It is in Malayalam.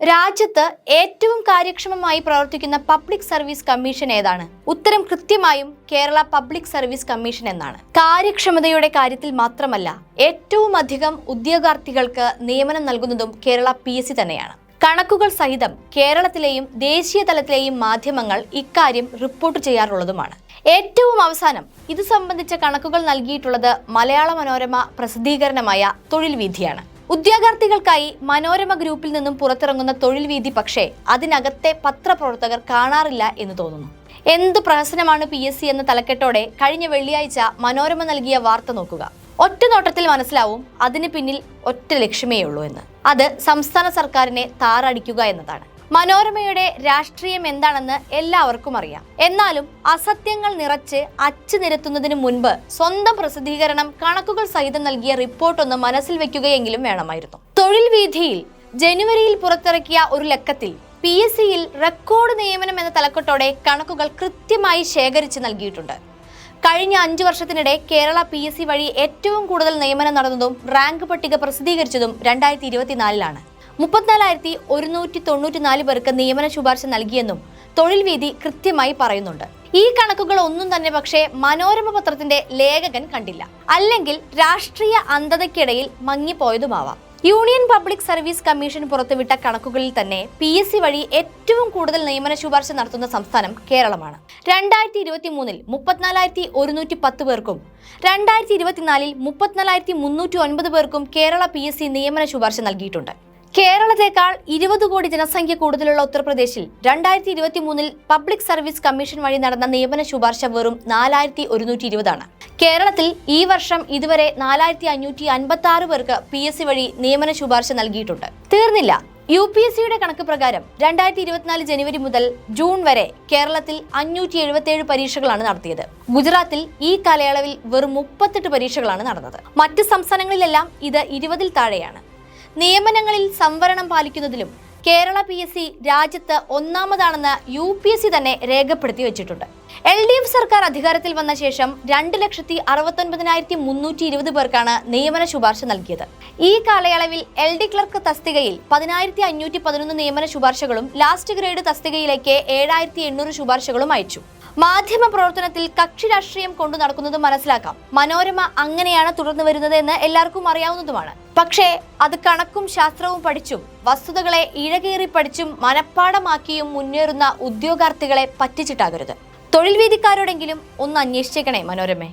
രാജ്യത്ത് ഏറ്റവും കാര്യക്ഷമമായി പ്രവർത്തിക്കുന്ന പബ്ലിക് സർവീസ് കമ്മീഷൻ ഏതാണ്? ഉത്തരം കൃത്യമായും കേരള പബ്ലിക് സർവീസ് കമ്മീഷൻ എന്നാണ്. കാര്യക്ഷമതയുടെ കാര്യത്തിൽ മാത്രമല്ല ഏറ്റവും അധികം ഉദ്യോഗാർത്ഥികൾക്ക് നിയമനം നൽകുന്നതും കേരള പി തന്നെയാണ്. കണക്കുകൾ സഹിതം കേരളത്തിലെയും ദേശീയ തലത്തിലെയും മാധ്യമങ്ങൾ ഇക്കാര്യം റിപ്പോർട്ട് ചെയ്യാറുള്ളതുമാണ്. ഏറ്റവും അവസാനം ഇത് സംബന്ധിച്ച കണക്കുകൾ നൽകിയിട്ടുള്ളത് മലയാള മനോരമ പ്രസിദ്ധീകരണമായ തൊഴിൽ വീഥിയാണ് ഉദ്യോഗാർത്ഥികൾക്കായി മനോരമ ഗ്രൂപ്പിൽ നിന്നും പുറത്തിറങ്ങുന്ന തൊഴിൽ വീതി പക്ഷേ അതിനകത്തെ പത്രപ്രവർത്തകർ കാണാറില്ല എന്ന് തോന്നുന്നു. എന്ത് പ്രഹസനമാണ് പി എസ് സി എന്ന തലക്കെട്ടോടെ കഴിഞ്ഞ വെള്ളിയാഴ്ച മനോരമ നൽകിയ വാർത്ത നോക്കുക. ഒറ്റ നോട്ടത്തിൽ മനസ്സിലാവും അതിന് പിന്നിൽ ഒറ്റ ലക്ഷ്യമേ ഉള്ളൂ എന്ന്. അത് സംസ്ഥാന സർക്കാരിനെ താറടിക്കുക എന്നതാണ്. മനോരമയുടെ രാഷ്ട്രീയം എന്താണെന്ന് എല്ലാവർക്കും അറിയാം. എന്നാലും അസത്യങ്ങൾ നിറച്ച് അച്ചു നിരത്തുന്നതിന് മുൻപ് സ്വന്തം പ്രസിദ്ധീകരണം കണക്കുകൾ സഹിതം നൽകിയ റിപ്പോർട്ടൊന്ന് മനസ്സിൽ വെക്കുകയെങ്കിലും വേണമായിരുന്നു. തൊഴിൽ വീഥിയിൽ ജനുവരിയിൽ പുറത്തിറക്കിയ ഒരു ലക്കത്തിൽ പി എസ് സിയിൽ റെക്കോർഡ് നിയമനം എന്ന തലക്കെട്ടോടെ കണക്കുകൾ കൃത്യമായി ശേഖരിച്ച് നൽകിയിട്ടുണ്ട്. കഴിഞ്ഞ അഞ്ചു വർഷത്തിനിടെ കേരള പി എസ് സി വഴി ഏറ്റവും കൂടുതൽ നിയമനം നടന്നതും റാങ്ക് പട്ടിക പ്രസിദ്ധീകരിച്ചതും രണ്ടായിരത്തി ഇരുപത്തിനാലിലാണ്. മുപ്പത്തിനാലായിരത്തി ഒരുന്നൂറ്റി തൊണ്ണൂറ്റിനാല് പേർക്ക് നിയമന ശുപാർശ നൽകിയെന്നും തൊഴിൽ വീതി കൃത്യമായി പറയുന്നുണ്ട്. ഈ കണക്കുകൾ ഒന്നും തന്നെ പക്ഷേ മനോരമ പത്രത്തിന്റെ ലേഖകൻ കണ്ടില്ല. അല്ലെങ്കിൽ രാഷ്ട്രീയ അന്ധതയ്ക്കിടയിൽ മങ്ങിപ്പോയതുമാവാം. യൂണിയൻ പബ്ലിക് സർവീസ് കമ്മീഷൻ പുറത്തുവിട്ട കണക്കുകളിൽ തന്നെ പി എസ് സി വഴി ഏറ്റവും കൂടുതൽ നിയമന ശുപാർശ നടത്തുന്ന സംസ്ഥാനം കേരളമാണ്. രണ്ടായിരത്തി ഇരുപത്തി മൂന്നിൽ മുപ്പത്തിനാലായിരത്തി ഒരുന്നൂറ്റി പത്ത് പേർക്കും രണ്ടായിരത്തി ഇരുപത്തിനാലിൽ മുപ്പത്തിനാലായിരത്തി മുന്നൂറ്റി ഒൻപത് പേർക്കും കേരള പി എസ് സി നിയമന ശുപാർശ നൽകിയിട്ടുണ്ട്. കേരളത്തെക്കാൾ ഇരുപത് കോടി ജനസംഖ്യ കൂടുതലുള്ള ഉത്തർപ്രദേശിൽ രണ്ടായിരത്തി ഇരുപത്തി മൂന്നിൽ പബ്ലിക് സർവീസ് കമ്മീഷൻ വഴി നടന്ന നിയമന ശുപാർശ വെറും നാലായിരത്തി ഒരുന്നൂറ്റി ഇരുപതാണ് കേരളത്തിൽ ഈ വർഷം ഇതുവരെ നാലായിരത്തി അഞ്ഞൂറ്റി അൻപത്തി ആറ് പേർക്ക് പി എസ് സി വഴി നിയമന ശുപാർശ നൽകിയിട്ടുണ്ട്. തീർന്നില്ല. യു പി എസ് സിയുടെ കണക്ക് പ്രകാരം രണ്ടായിരത്തി ഇരുപത്തിനാല് ജനുവരി മുതൽ ജൂൺ വരെ കേരളത്തിൽ അഞ്ഞൂറ്റി എഴുപത്തിയേഴ് പരീക്ഷകളാണ് നടത്തിയത്. ഗുജറാത്തിൽ ഈ കാലയളവിൽ വെറും മുപ്പത്തെട്ട് പരീക്ഷകളാണ് നടന്നത്. മറ്റ് സംസ്ഥാനങ്ങളിലെല്ലാം ഇത് ഇരുപതിൽ താഴെയാണ്. നിയമനങ്ങളിൽ സംവരണം പാലിക്കുന്നതിലും കേരള പി എസ് സി രാജ്യത്ത് ഒന്നാമതാണെന്ന് യു പി എസ് സി തന്നെ രേഖപ്പെടുത്തി വെച്ചിട്ടുണ്ട്. എൽ ഡി എഫ് സർക്കാർ അധികാരത്തിൽ വന്ന ശേഷം രണ്ട് ലക്ഷത്തി അറുപത്തൊൻപതിനായിരത്തി മുന്നൂറ്റി ഇരുപത് പേർക്കാണ് നിയമന ശുപാർശ നൽകിയത്. ഈ കാലയളവിൽ എൽ ഡി ക്ലർക്ക് തസ്തികയിൽ പതിനായിരത്തി അഞ്ഞൂറ്റി പതിനൊന്ന് നിയമന ശുപാർശകളും ലാസ്റ്റ് ഗ്രേഡ് തസ്തികയിലേക്ക് ഏഴായിരത്തി എണ്ണൂറ് ശുപാർശകളും അയച്ചു. മാധ്യമ പ്രവർത്തനത്തിൽ കക്ഷി രാഷ്ട്രീയം കൊണ്ടു നടക്കുന്നത് മനസ്സിലാക്കാം. മനോരമ അങ്ങനെയാണ് തുടർന്നു വരുന്നത് എന്ന് എല്ലാവർക്കും അറിയാവുന്നതുമാണ്. പക്ഷേ അത് കണക്കും ശാസ്ത്രവും പഠിച്ചും വസ്തുതകളെ ഇഴകേറി പഠിച്ചും മനഃപ്പാടമാക്കിയും മുന്നേറുന്ന ഉദ്യോഗാർത്ഥികളെ പറ്റിച്ചിട്ടാകരുത്. തൊഴിൽ വീതിക്കാരോടെങ്കിലും ഒന്ന് അന്വേഷിച്ചേക്കണേ മനോരമേ.